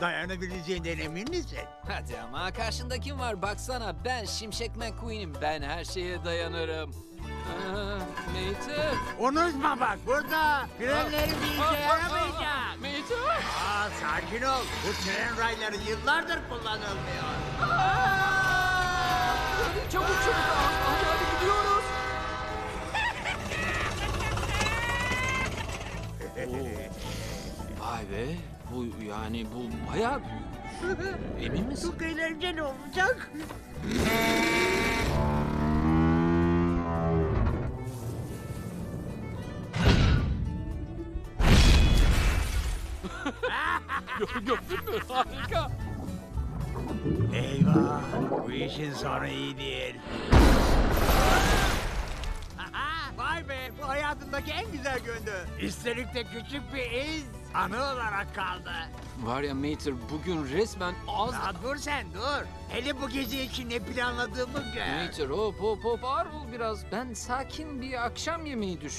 Dayanabileceğinden emin misin? Hadi ama karşında kim var baksana ben Şimşek McQueen'im ben her şeye dayanırım. Aa, Mater. Unutma bak burada frenlerin bir işe yaramayacak. Mater. Aa, sakin ol. Bu tren rayları yıllardır kullanılmıyor. Vay be bu yani bu bayağı büyük. Emin misin? Çok eğlenceli olacak. Gördün mü? Harika. Eyvah. Bu işin sonu iyi değil. Hayatımdaki en güzel gündü. Üstelik de küçük bir iz anı olarak kaldı. Var ya Mater bugün resmen az... Daha dur sen dur. Hele bu gece için ne planladığımı gör. Mater hop hop hop ağır ol biraz. Ben sakin bir akşam yemeği düşün.